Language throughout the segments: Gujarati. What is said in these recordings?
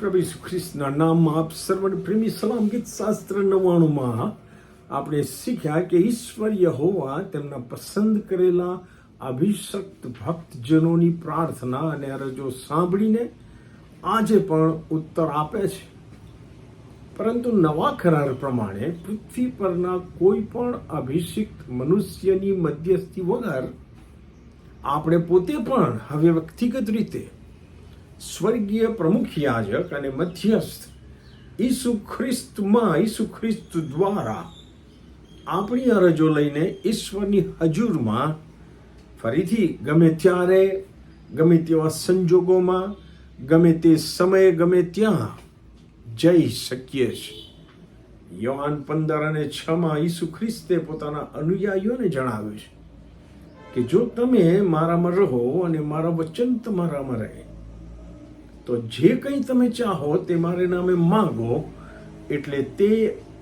પ્રભુ ઈસુ ખ્રિસ્તના નામમાં આપ સર્વને પ્રેમી સલામ ગીત શાસ્ત્ર નવ્વાણુંમાં આપણે શીખ્યા કે ઈશ્વરીય હોવા તેમના પસંદ કરેલા અભિષક્ત ભક્તજનોની પ્રાર્થના અને અરજો સાંભળીને આજે પણ ઉત્તર આપે છે. પરંતુ નવા કરાર પ્રમાણે પૃથ્વી પરના કોઈ પણ અભિષિક્ત મનુષ્યની મધ્યસ્થી વગર આપણે પોતે પણ હવે વ્યક્તિગત રીતે સ્વર્ગીય પ્રમુખ યાજક અને મધ્યસ્થ ઈસુ ખ્રિસ્તમાં ઈસુ ખ્રિસ્ત દ્વારા આપણી અરજો લઈને ઈશ્વરની હજુરમાં ફરીથી ગમે ત્યારે, ગમે તેવા સંજોગોમાં, ગમે તે સમયે, ગમે ત્યાં જઈ શકીએ છીએ. યોહાન પંદર અને છમાં ઈસુ ખ્રિસ્તે પોતાના અનુયાયીઓને જણાવ્યું છે કે જો તમે મારામાં રહો અને મારા વચન તમારામાં રહે તો જે કંઈ તમે ચાહો તે મારે નામે માગો એટલે તે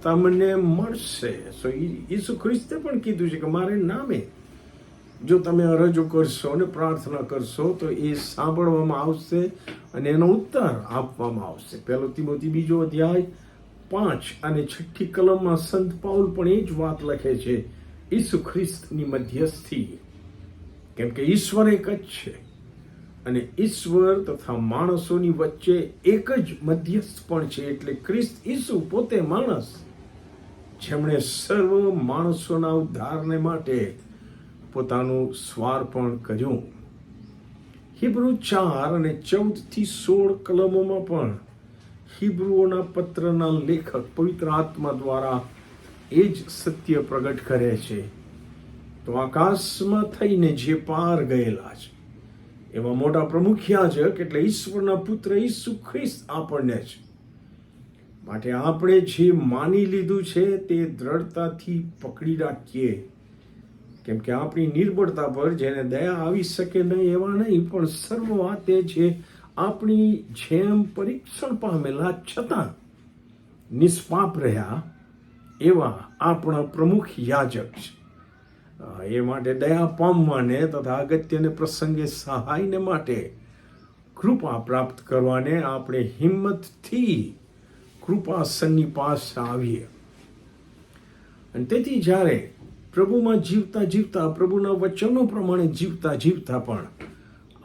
તમને મળશે. સો ઈસુ ખ્રિસ્તે પણ કીધું છે કે મારે નામે જો તમે અરજો કરશો અને પ્રાર્થના કરશો તો એ સાંભળવામાં આવશે અને એનો ઉત્તર આપવામાં આવશે. પહેલો તિમોતી બીજો અધ્યાય પાંચ અને છઠ્ઠી કલમમાં સંત પાઉલ પણ એ જ વાત લખે છે, ઈસુ ખ્રિસ્તની મધ્યસ્થી. કેમ કે ઈશ્વર એક જ છે. અને ઈશ્વર તથા માણસોની વચ્ચે એક જ મધ્યસ્થ પણ છે એટલે ખ્રિસ્ત ઈસુ પોતે માણસ. જેમણે સર્વ માણસોના ઉદ્ધારને માટે પોતાનું સ્વાર્પણ કર્યું. હિબ્રુ ચાર અને ચૌદથી સોળ કલમોમાં પણ હિબ્રુઓના પત્રના લેખક પવિત્ર આત્મા દ્વારા એ જ સત્ય પ્રગટ કરે છે. તો આકાશમાં થઈને જે પાર ગયેલા છે એવા મોટા પ્રમુખ યાજક એટલે ઈશ્વરના પુત્ર ઈસુ ખ્રિસ્ત આપણને છે. માટે આપણે જે માની લીધું છે તે દ્રઢતાથી પકડી રાખીએ. કેમ કે આપણી નિર્બળતા પર જેને દયા આવી શકે નહીં એવા નહીં, પણ સર્વ વાતે છે આપણી જેમ પરીક્ષણ પામેલા છતાં નિષ્પાપ રહ્યા એવા આપણા પ્રમુખ યાજક છે. એ માટે દયા પામવાને તથા અગત્યને પ્રસંગે સહાયને માટે કૃપા પ્રાપ્ત કરવાને આપણે હિંમતથી કૃપાસનની પાસે આવીએ. અને તેથી જ્યારે પ્રભુમાં જીવતા જીવતા, પ્રભુના વચનો પ્રમાણે જીવતા જીવતા પણ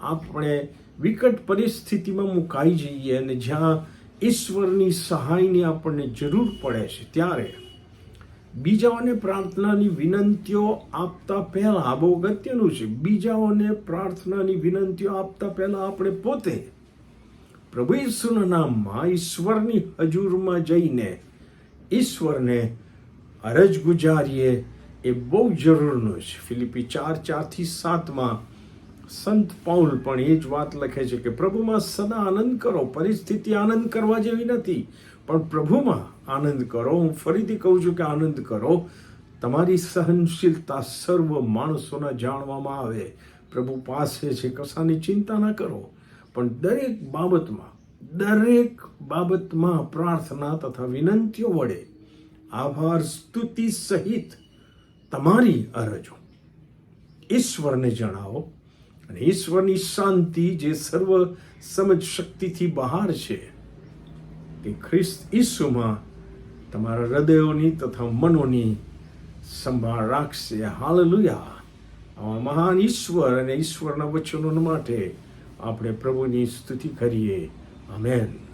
આપણે વિકટ પરિસ્થિતિમાં મુકાઈ જઈએ અને જ્યાં ઈશ્વરની સહાયની આપણને જરૂર પડે છે, ત્યારે બીજાઓને પ્રાર્થનાની વિનંતીઓ આપતા પહેલા બહુ અગત્યનું છે, બીજાઓને પ્રાર્થનાની વિનંતીઓ આપતા પહેલા આપણે પોતે પ્રભુ ઈસુના નામમાં ઈશ્વરની હજુરમાં જઈને ઈશ્વરને અરજ ગુજારીએ એ બહુ જરૂરનું છે. ફિલિપી ચાર ચારથી સાતમાં સંત પૌલ પણ એ જ વાત લખે છે કે પ્રભુમાં સદા આનંદ કરો, પરિસ્થિતિ આનંદ કરવા જેવી નથી. પણ પ્રભુમાં આનંદ કરો. હું ફરીથી કહું છું કે આનંદ કરો. તમારી સહનશીલતા સર્વ માણસોના જાણવામાં આવે. પ્રભુ પાસે છે, કશાની ચિંતા ના કરો. પણ દરેક બાબતમાં દરેક બાબતમાં પ્રાર્થના તથા વિનંતીઓ વડે આભાર, સ્તુતિ સહિત તમારી અરજો. ઈશ્વરને જણાવો. અને ઈશ્વરની શાંતિ જે સર્વ સમજ શક્તિથી બહાર છે તે ખ્રિસ્ત ઈસુમાં તમારા હૃદયોની તથા મનોની સંભાળ રાખશે. હાલેલુયા. આવા મહાન ઈશ્વર અને ઈશ્વરના વચનો માટે આપણે પ્રભુની સ્તુતિ કરીએ. આમેન.